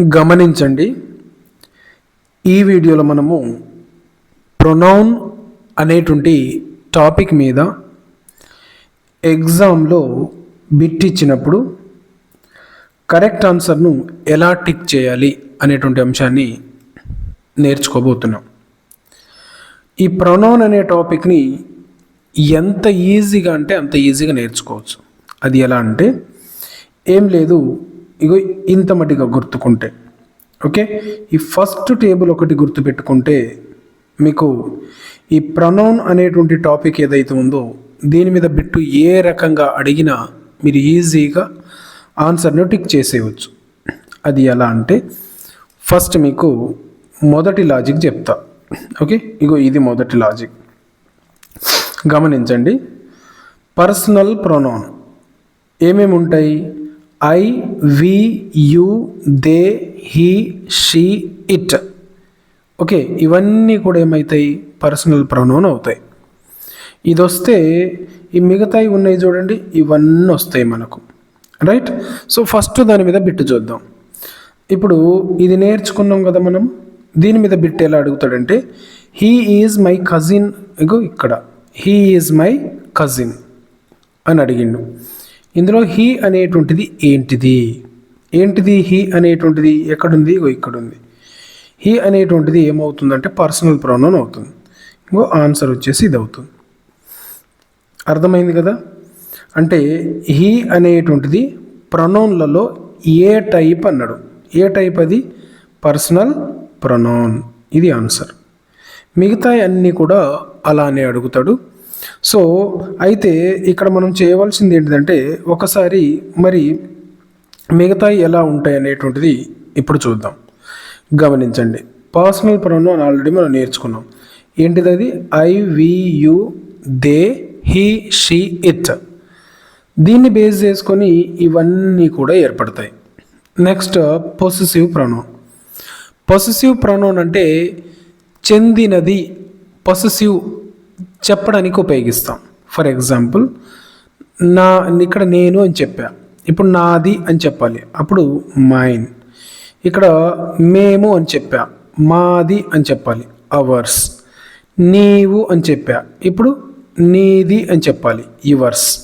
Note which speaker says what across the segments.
Speaker 1: గమనించండి. ఈ వీడియోలో మనము ప్రొనౌన్ అనేటువంటి టాపిక్ మీద ఎగ్జామ్లో బిట్ ఇచ్చినప్పుడు కరెక్ట్ ఆన్సర్ను ఎలా టిక్ చేయాలి అనేటువంటి అంశాన్ని నేర్చుకోబోతున్నాం. ఈ ప్రొనౌన్ అనే టాపిక్ని ఎంత ఈజీగా అంటే అంత ఈజీగా నేర్చుకోవచ్చు. అది ఎలా అంటే ఏం లేదు ఇగో ఇంత మటిగా గుర్తుకుంటే ఓకే? ఈ ఫస్ట్ టేబుల్ ఒకటి గుర్తుపెట్టుకుంటే మీకు ఈ ప్రొనౌన్ అనేటువంటి టాపిక్ ఏదైతే ఉందో దీని మీద బిట్టు ఏ రకంగా అడిగినా మీరు ఈజీగా ఆన్సర్ను టిక్ చేసేయవచ్చు అది ఎలా అంటే ఫస్ట్ మీకు మొదటి లాజిక్ చెప్తా ఓకే? ఇగో ఇది మొదటి లాజిక్. గమనించండి. పర్సనల్ ప్రొనౌన్ ఏమేమి ఉంటాయి I we you they he she it. Okay ఇవన్నీ కూడా ఏమవుతాయి పర్సనల్ ప్రొనౌన్ అవుతాయి. ఇది వస్తే ఈ మిగతాయి ఉన్నాయి చూడండి ఇవన్నీ వస్తాయి మనకు. రైట్? సో ఫస్ట్ దాని మీద బిట్టు చూద్దాం. ఇప్పుడు ఇది నేర్చుకున్నాం కదా మనం దీని మీద బిట్ ఎలా అడుగుతాడంటే హీ ఈజ్ మై కజిన్. ఇగో ఇక్కడ హీ ఈజ్ మై కజిన్ అని అడిగిండు. ఇందులో హీ అనేటువంటిది ఏంటిది? ఏంటిది హీ అనేటువంటిది? ఎక్కడుంది? ఇగో ఇక్కడ ఉంది హీ అనేటువంటిది ఏమవుతుందంటే పర్సనల్ ప్రొనౌన్ అవుతుంది. ఇంకో ఆన్సర్ వచ్చేసి ఇది అవుతుంది అర్థమైంది కదా? అంటే హీ అనేటువంటిది ప్రొనౌన్లలో ఏ టైప్ అన్నాడు. ఏ టైప్ అది? Personal pronoun. ఇది ఆన్సర్. మిగతా అన్నీ కూడా అలానే అడుగుతాడు. సో అయితే ఇక్కడ మనం చేయవలసింది ఏంటిదంటే ఒకసారి మరి మిగతా ఎలా ఉంటాయి అనేటువంటిది ఇప్పుడు చూద్దాం. గమనించండి. పర్సనల్ ప్రొనౌన్ ఆల్రెడీ మనం నేర్చుకున్నాం. ఏంటిది అది I we you they he she it. దీన్ని బేస్ చేసుకొని ఇవన్నీ కూడా ఏర్పడతాయి. Next possessive pronoun possessive pronoun అంటే చెందినది పొసెసివ్ చెప్పడానికి ఉపయోగిస్తాం. ఫర్ ఎగ్జాంపుల్ నా ఇక్కడ నేను అని చెప్పా. ఇప్పుడు నాది అని చెప్పాలి. అప్పుడు మైన్ ఇక్కడ మేము అని చెప్పా. మాది అని చెప్పాలి. అవర్స్ నీవు అని చెప్పా. ఇప్పుడు నీది అని చెప్పాలి. యువర్స్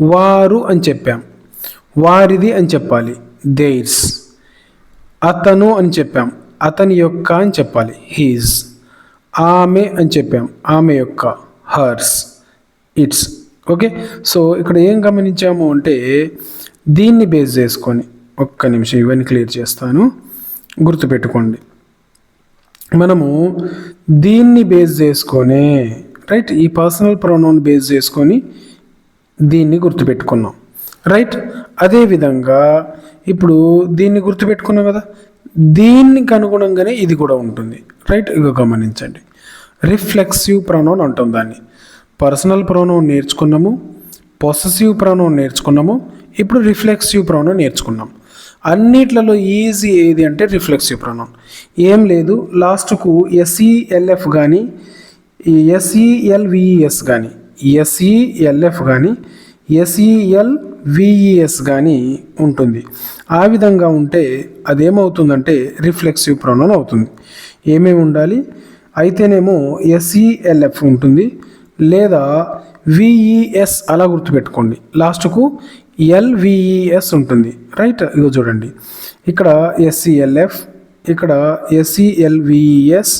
Speaker 1: వారు అని చెప్పాం. వారిది అని చెప్పాలి. దేర్స్ అతను అని చెప్పాం. అతని యొక్క అని చెప్పాలి. హీజ్ ఆమె అని చెప్పాం. ఆమె యొక్క హర్స్ ఇట్స్. ఓకే? సో ఇక్కడ ఏం గమనించాము అంటే దీన్ని బేస్ చేసుకొని ఒక్క నిమిషం ఇవన్నీ క్లియర్ చేస్తాను. గుర్తుపెట్టుకోండి. మనము దీన్ని బేస్ చేసుకొని రైట్? ఈ పర్సనల్ ప్రొనౌన్ బేస్ చేసుకొని దీన్ని గుర్తుపెట్టుకున్నాం. రైట్? అదేవిధంగా ఇప్పుడు దీన్ని గుర్తుపెట్టుకున్నాం కదా? దీనికి అనుగుణంగానే ఇది కూడా ఉంటుంది. రైట్? ఇక గమనించండి. రిఫ్లెక్సివ్ ప్రొనౌన్ అంటాం దాన్ని. పర్సనల్ ప్రొనౌన్ నేర్చుకున్నాము పొసెసివ్ ప్రొనౌన్ నేర్చుకున్నాము ఇప్పుడు రిఫ్లెక్సివ్ ప్రొనౌన్ నేర్చుకున్నాం. అన్నిట్లలో ఈజీ ఏది అంటే రిఫ్లెక్సివ్ ప్రొనౌన్. ఏం లేదు లాస్ట్కు ఎస్ఈఎల్ఎఫ్ కానీ ఎస్ఈఎల్విఈఎస్ కానీ ఎస్ఈఎల్ఎఫ్ కానీ ఎస్ఈఎల్ విఈఎస్ కానీ ఉంటుంది. ఆ విధంగా ఉంటే అదేమవుతుందంటే రిఫ్లెక్సివ్ ప్రొనౌన్ అవుతుంది. ఏమేమి ఉండాలి? అయితేనేమో ఎస్ఈఎల్ఎఫ్ ఉంటుంది లేదా విఈఎస్ అలా గుర్తుపెట్టుకోండి. లాస్ట్కు ఎల్విఈఎస్ ఉంటుంది. రైట్? ఇదో చూడండి. ఇక్కడ ఎస్సీఎల్ఎఫ్ ఇక్కడ ఎస్సీఎల్విఈఎస్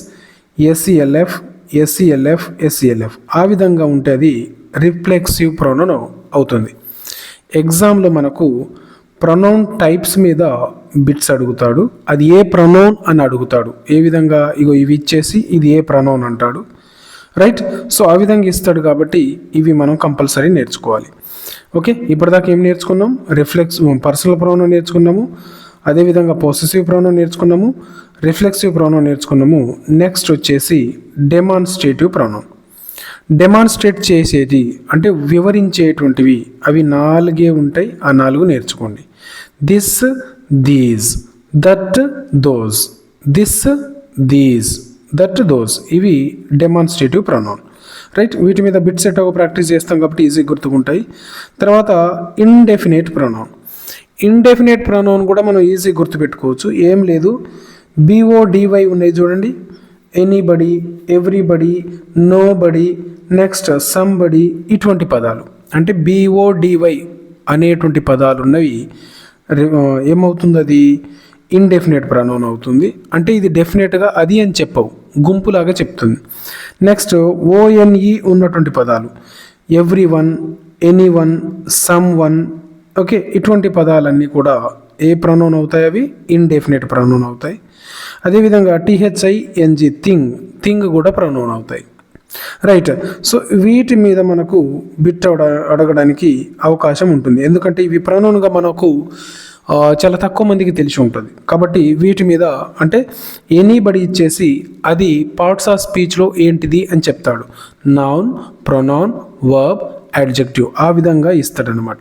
Speaker 1: ఎస్సీఎల్ఎఫ్ ఎస్సీఎల్ఎఫ్ ఎస్సీఎల్ఎఫ్ ఆ విధంగా ఉంటే అది రిఫ్లెక్సివ్ ప్రొనౌన్ అవుతుంది. ఎగ్జామ్లో మనకు ప్రొనౌన్ టైప్స్ మీద బిట్స్ అడుగుతాడు. అది ఏ ప్రనౌన్ అని అడుగుతాడు. ఏ విధంగా? ఇగో ఇవి ఇచ్చేసి ఇది ఏ ప్రనౌన్ అంటాడు. రైట్? సో ఆ విధంగా ఇస్తాడు కాబట్టి ఇవి మనం కంపల్సరీ నేర్చుకోవాలి. ఓకే? ఇప్పటిదాకా ఏం నేర్చుకున్నాం? రిఫ్లెక్స్ పర్సనల్ ప్రొనౌన్ నేర్చుకున్నాము. అదేవిధంగా పొసెసివ్ ప్రొనౌన్ నేర్చుకున్నాము. రిఫ్లెక్సివ్ ప్రొనౌన్ నేర్చుకున్నాము. నెక్స్ట్ వచ్చేసి డెమాన్స్ట్రేటివ్ ప్రొనౌన్. డెమాన్స్ట్రేట్ చేసేది అంటే వివరించేటువంటివి అవి నాలుగే ఉంటాయి. ఆ నాలుగు నేర్చుకోండి. This these that those this these that those ఇవి డెమాన్స్ట్రేటివ్ ప్రొనౌన్ రైట్ వీటి మీద బిట్ సెట్ ఒక ప్రాక్టీస్ చేస్తాం కాబట్టి ఈజీ గుర్తుకుంటాయి. తర్వాత ఇండెఫినేట్ ప్రొనౌన్ ఇండెఫినేట్ ప్రొనౌన్ కూడా మనం ఈజీ గుర్తుపెట్టుకోవచ్చు. ఏం లేదు. బీఓడివై ఉన్నాయి చూడండి. Anybody everybody nobody next somebody ఇటువంటి పదాలు. అంటే బీఓడివై అనేటువంటి పదాలు ఉన్నవి ఏమవుతుంది అది? ఇండెఫినెట్ ప్రనౌన్ అవుతుంది. అంటే ఇది డెఫినెట్గా అది అని చెప్పవు. గుంపులాగా చెప్తుంది. నెక్స్ట్ ఓఎన్ఈ ఉన్నటువంటి పదాలు. Everyone anyone someone okay ఇటువంటి పదాలన్నీ కూడా ఏ ప్రనౌన్ అవుతాయి అవి? ఇండెఫినెట్ ప్రనౌన్ అవుతాయి. అదేవిధంగా టీహెచ్ఐ ఎన్జి థింగ్ థింగ్ కూడా ప్రనౌన్ అవుతాయి. రైట్ సో వీటి మీద మనకు బిట్ అడ అడగడానికి అవకాశం ఉంటుంది. ఎందుకంటే ఇవి ప్రనోన్గా మనకు చాలా తక్కువ మందికి తెలిసి ఉంటుంది. కాబట్టి వీటి మీద అంటే ఎనీబడి ఇచ్చేసి అది పార్ట్స్ ఆఫ్ స్పీచ్లో ఏంటిది అని చెప్తాడు. నౌన్ ప్రొనౌన్ వర్బ్ అడ్జెక్టివ్ ఆ విధంగా ఇస్తాడనమాట.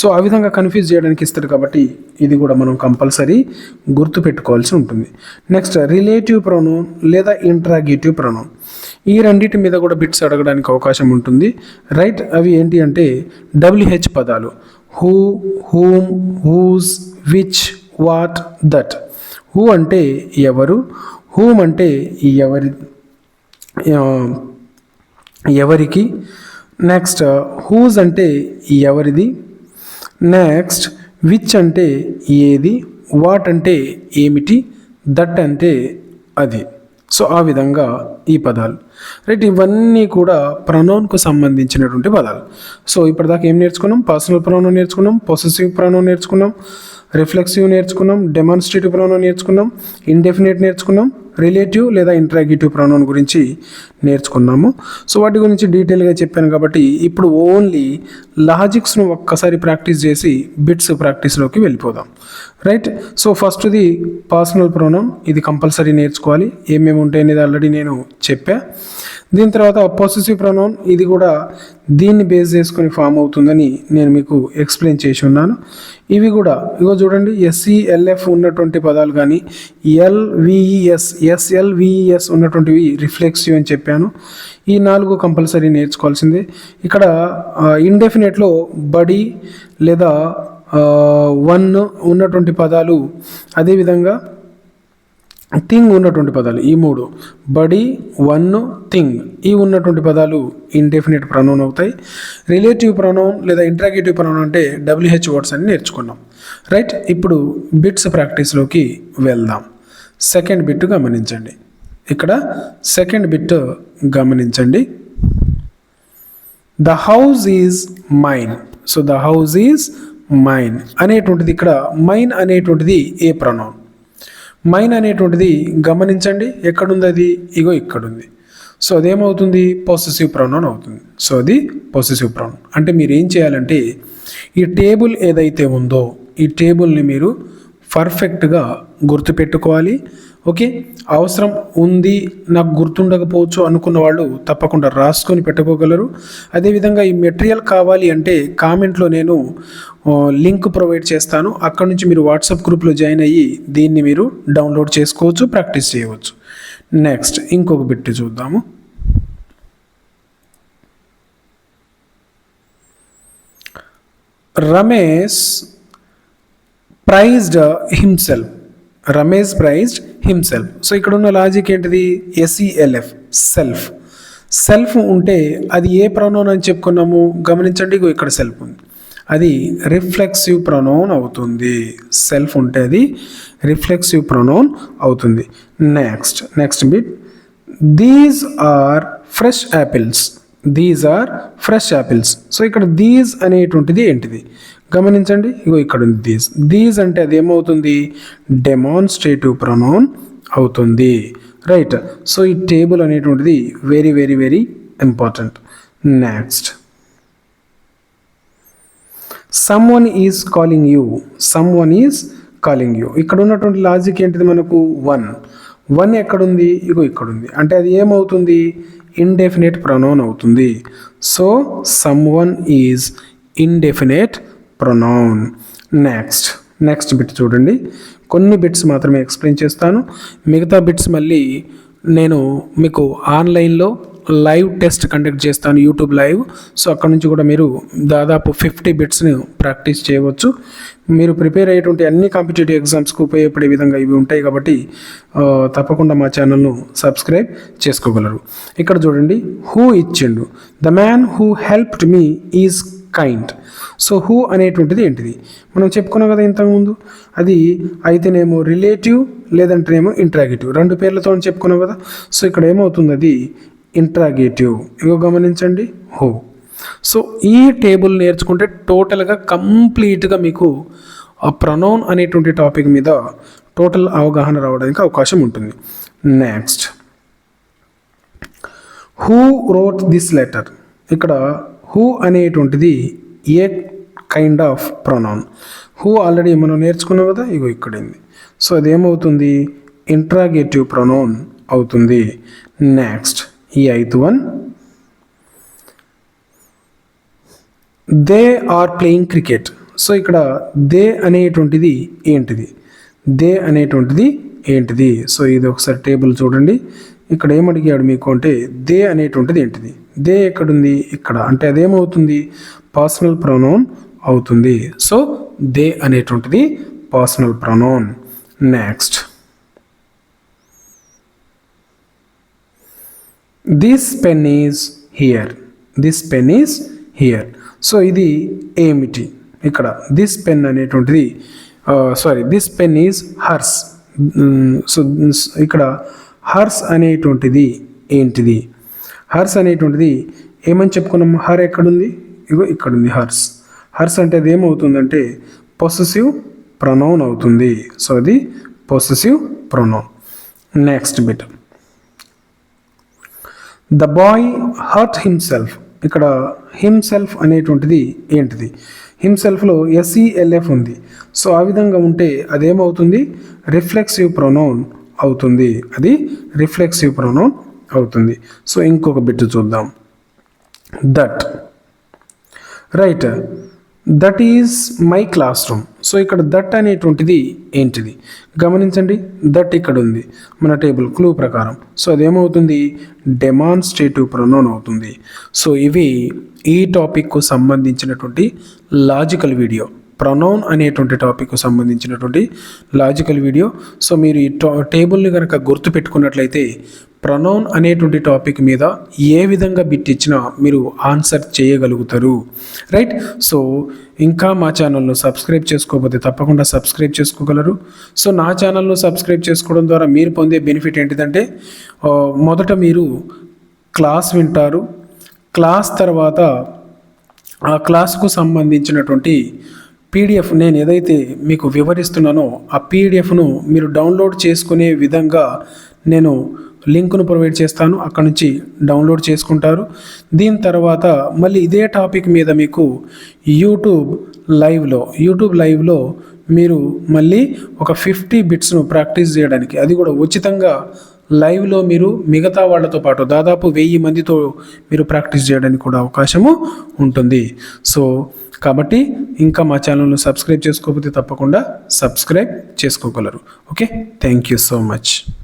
Speaker 1: సో ఆ విధంగా కన్ఫ్యూజ్ చేయడానికి ఇస్తాడు కాబట్టి ఇది కూడా మనం కంపల్సరీ గుర్తు పెట్టుకోవాల్సి ఉంటుంది. నెక్స్ట్ రిలేటివ్ ప్రొనౌన్ లేదా ఇంట్రాగేటివ్ ప్రొనౌన్ ఈ రెండింటి మీద కూడా బిట్స్ అడగడానికి అవకాశం ఉంటుంది. రైట్ అవి ఏంటి అంటే డబ్ల్యూహెచ్ పదాలు. Who whom whose which what that who అంటే ఎవరు. హూమ్ అంటే ఎవరి ఎవరికి. నెక్స్ట్ హూజ్ uh, అంటే ఎవరిది? నెక్స్ట్ విచ్ అంటే ఏది? వాట్ అంటే ఏమిటి? దట్ అంటే అది. సో ఆ విధంగా ఈ పదాలు. రైట్ ఇవన్నీ కూడా ప్రొనౌన్కు సంబంధించినటువంటి పదాలు. సో ఇప్పటిదాకా ఏం నేర్చుకున్నాం? పర్సనల్ ప్రొనౌన్ నేర్చుకున్నాం పొసెసివ్ ప్రొనౌన్ నేర్చుకున్నాం రిఫ్లెక్సివ్ నేర్చుకున్నాం డెమాన్స్ట్రేటివ్ ప్రొనౌన్ నేర్చుకున్నాం ఇండెఫినెట్ నేర్చుకున్నాం రిలేటివ్ లేదా ఇంట్రాగేటివ్ ప్రొనౌన్ గురించి నేర్చుకున్నాము. సో వాటి గురించి డీటెయిల్గా చెప్పాను కాబట్టి ఇప్పుడు ఓన్లీ లాజిక్స్ను ఒక్కసారి ప్రాక్టీస్ చేసి బిట్స్ ప్రాక్టీస్లోకి వెళ్ళిపోదాం. రైట్ సో ఫస్ట్ది పర్సనల్ ప్రొనౌన్ ఇది కంపల్సరీ నేర్చుకోవాలి. ఏమేమి ఉంటాయి అనేది ఆల్రెడీ నేను చెప్పా. దీని తర్వాత పొసెసివ్ ప్రొనౌన్ ఇది కూడా దీన్ని బేస్ చేసుకొని ఫామ్ అవుతుందని నేను మీకు ఎక్స్ప్లెయిన్ చేసి ఉన్నాను. ఇవి కూడా ఇగో చూడండి ఎస్సీ ఎల్ఎఫ్ e, ఉన్నటువంటి పదాలు కానీ ఎల్విఈఎస్ ఎస్ఎల్విఈఎస్ e, e, ఉన్నటువంటివి రిఫ్లెక్సివ్ అని చెప్పాను. ఈ నాలుగు కంపల్సరీ నేర్చుకోవాల్సిందే. ఇక్కడ ఇండెఫినెట్లో బడి లేదా వన్ ఉన్నటువంటి పదాలు అదేవిధంగా థింగ్ ఉన్నటువంటి పదాలు ఈ మూడు. బడి వన్ థింగ్ ఈ ఉన్నటువంటి పదాలు ఇండెఫినెట్ ప్రొనౌన్ అవుతాయి. రిలేటివ్ ప్రొనౌన్ లేదా ఇంట్రాగేటివ్ ప్రొనౌన్ అంటే డబ్ల్యూహెచ్ వర్డ్స్ అని నేర్చుకున్నాం. రైట్ ఇప్పుడు బిట్స్ ప్రాక్టీస్లోకి వెళ్దాం. సెకండ్ బిట్ గమనించండి. ఇక్కడ సెకండ్ బిట్ గమనించండి. The house is mine so the house is mine అనేటువంటిది ఇక్కడ మైన్ అనేటువంటిది ఏ ప్రొనౌన్ మైన్ అనేటువంటిది గమనించండి ఎక్కడుంది అది? ఇగో ఇక్కడుంది. సో అదేమవుతుంది? పొసెసివ్ ప్రొనౌన్ అవుతుంది. సో అది పొసెసివ్ ప్రొనౌన్ అంటే మీరు ఏం చేయాలంటే ఈ టేబుల్ ఏదైతే ఉందో ఈ టేబుల్ని మీరు పర్ఫెక్ట్గా గుర్తుపెట్టుకోవాలి. ఓకే? అవసరం ఉంది నాకు గుర్తుండకపోవచ్చు అనుకున్న వాళ్ళు తప్పకుండా రాసుకొని పెట్టుకోగలరు. అదేవిధంగా ఈ మెటీరియల్ కావాలి అంటే కామెంట్లో నేను లింక్ ప్రొవైడ్ చేస్తాను. అక్కడ నుంచి మీరు వాట్సాప్ గ్రూప్లో జాయిన్ అయ్యి దీన్ని మీరు డౌన్లోడ్ చేసుకోవచ్చు ప్రాక్టీస్ చేయవచ్చు. నెక్స్ట్ ఇంకొక బిట్ చూద్దాము. Ramesh praised himself. Ramesh praised himself so ఇక్కడ ఉన్న లాజిక్ ఏంటిది ఎస్ఈఎల్ఎఫ్ సెల్ఫ్ సెల్ఫ్ ఉంటే అది ఏ ప్రొనౌన్ అని చెప్పుకున్నాము? గమనించండి ఇక్కడ సెల్ఫ్ ఉంది. అది రిఫ్లెక్సివ్ ప్రొనౌన్ అవుతుంది. సెల్ఫ్ ఉంటే అది రిఫ్లెక్సివ్ ప్రొనౌన్ అవుతుంది. Next next bit these are fresh apples these are fresh apples so ఇక్కడ దీస్ అనేటువంటిది ఏంటిది? గమనించండి. ఇగో ఇక్కడ ఉంది దీస్ దీస్ అంటే అది ఏమవుతుంది? డెమాన్స్ట్రేటివ్ ప్రొనౌన్ అవుతుంది. రైట్ సో ఈ టేబుల్ అనేటువంటిది very very very important next someone is calling you someone is calling you ఇక్కడ ఉన్నటువంటి లాజిక్ ఏంటిది మనకు? వన్ వన్ ఎక్కడుంది? ఇగో ఇక్కడుంది. అంటే అది ఏమవుతుంది? ఇండెఫినేట్ ప్రొనౌన్ అవుతుంది. So someone is indefinite pronoun next next bit చూడండి. కొన్ని బిట్స్ మాత్రమే ఎక్స్ప్లెయిన్ చేస్తాను. మిగతా బిట్స్ మళ్ళీ నేను మీకు ఆన్లైన్లో లైవ్ టెస్ట్ కండక్ట్ చేస్తాను యూట్యూబ్ లైవ్ సో అక్కడ నుంచి కూడా మీరు దాదాపు ఫిఫ్టీ బిట్స్ని ప్రాక్టీస్ చేయవచ్చు. మీరు ప్రిపేర్ అయ్యేటువంటి అన్ని కాంపిటేటివ్ ఎగ్జామ్స్కి ఉపయోగపడే విధంగా ఇవి ఉంటాయి కాబట్టి తప్పకుండా మా ఛానల్ను సబ్స్క్రైబ్ చేసుకోగలరు. ఇక్కడ చూడండి. హూ ఇచ్చిండు the man who helped me is kind so who అనేటువంటిది ఏంటిది? మనం చెప్పుకున్నాం కదా ఇంతకుముందు అది అయితేనేమో రిలేటివ్ లేదంటేనేమో ఇంట్రాగేటివ్. రెండు పేర్లతో చెప్పుకున్నాం కదా సో ఇక్కడ ఏమవుతుంది అది? ఇంట్రాగేటివ్. ఇగో గమనించండి హూ. సో ఈ టేబుల్ నేర్చుకుంటే టోటల్గా కంప్లీట్గా మీకు ఆ ప్రొనౌన్ అనేటువంటి టాపిక్ మీద టోటల్ అవగాహన రావడానికి అవకాశం ఉంటుంది. Next who wrote this letter ఇక్కడ హూ అనేటువంటిది ఏ kind of pronoun who already మనం నేర్చుకున్నాం కదా? ఇగో ఇక్కడ సో సో అదేమవుతుంది? ఇంట్రాగేటివ్ ప్రొనౌన్ అవుతుంది. నెక్స్ట్ ఈ eighth one. They are playing cricket so ఇక్కడ దే అనేటువంటిది ఏంటిది? దే అనేటువంటిది ఏంటిది? సో ఇది ఒకసారి టేబుల్ చూడండి. ఇక్కడ ఏమడిగాడు మీకు అంటే దే అనేటువంటిది ఏంటిది? దే ఎక్కడుంది? ఇక్కడ. అంటే అదేమవుతుంది? పర్సనల్ ప్రొనౌన్ అవుతుంది. సో దే అనేటువంటిది personal pronoun. Next. This pen is here. This pen is here. So ఇది ఏమిటి? ఇక్కడ దిస్ పెన్ అనేటువంటిది sorry this pen is hers. So ఇక్కడ హర్స్ అనేటువంటిది ఏంటిది? హర్స్ అనేటువంటిది ఏమని చెప్పుకున్నాం? హర్ ఎక్కడుంది? ఇగో ఇక్కడుంది హర్స్. హర్స్ అంటే అది ఏమవుతుందంటే పొసెసివ్ ప్రొనౌన్ అవుతుంది. సో అది possessive pronoun next bit the boy hurt himself ఇక్కడ హిమ్సెల్ఫ్ అనేటువంటిది ఏంటిది? హిమ్సెల్ఫ్లో ఎస్ఈఎల్ఎఫ్ ఉంది. సో ఆ విధంగా ఉంటే అదేమవుతుంది రిఫ్లెక్సివ్ ప్రొనౌన్ అవుతుంది. అది రిఫ్లెక్సివ్ ప్రొనౌన్ అవుతుంది. సో ఇంకొక బిట్ చూద్దాం. That right that is my class room so ఇక్కడ దట్ అనేటువంటిది ఏంటిది? గమనించండి దట్ ఇక్కడ ఉంది మన టేబుల్ క్లూ ప్రకారం. సో అదేమవుతుంది? డెమాన్స్ట్రేటివ్ ప్రొనౌన్ అవుతుంది. సో ఇవి ఈ టాపిక్కు సంబంధించినటువంటి లాజికల్ వీడియో. ప్రొనౌన్ అనేటువంటి టాపిక్కు సంబంధించినటువంటి లాజికల్ వీడియో సో మీరు ఈ టా టేబుల్ని కనుక గుర్తు పెట్టుకున్నట్లయితే ప్రొనౌన్ అనేటువంటి టాపిక్ మీద ఏ విధంగా బిట్ ఇచ్చినా మీరు ఆన్సర్ చేయగలుగుతారు. రైట్ సో ఇంకా మా ఛానల్ను సబ్స్క్రైబ్ చేసుకోకపోతే తప్పకుండా సబ్స్క్రైబ్ చేసుకోగలరు. సో నా ఛానల్ను సబ్స్క్రైబ్ చేసుకోవడం ద్వారా మీరు పొందే బెనిఫిట్ ఏంటిదంటే మొదట మీరు క్లాస్ వింటారు. క్లాస్ తర్వాత ఆ క్లాస్కు సంబంధించినటువంటి పీడిఎఫ్ నేను ఏదైతే మీకు వివరిస్తున్నానో ఆ పీడిఎఫ్ను మీరు డౌన్లోడ్ చేసుకునే విధంగా నేను లింక్ను ప్రొవైడ్ చేస్తాను. అక్కడ నుంచి డౌన్లోడ్ చేసుకుంటారు. దీని తర్వాత మళ్ళీ ఇదే టాపిక్ మీద మీకు యూట్యూబ్ లైవ్లో యూట్యూబ్ లైవ్లో మీరు మళ్ళీ ఒక ఫిఫ్టీ బిట్స్ను ప్రాక్టీస్ చేయడానికి అది కూడా ఉచితంగా లైవ్లో మీరు మిగతా వాళ్ళతో పాటు దాదాపు వెయ్యి మందితో మీరు ప్రాక్టీస్ చేయడానికి కూడా అవకాశము ఉంటుంది. సో కాబట్టి ఇంకా మా ఛానల్ను సబ్స్క్రైబ్ చేసుకోకపోతే తప్పకుండా సబ్స్క్రైబ్ చేసుకోగలరు. Okay? Thank you so much.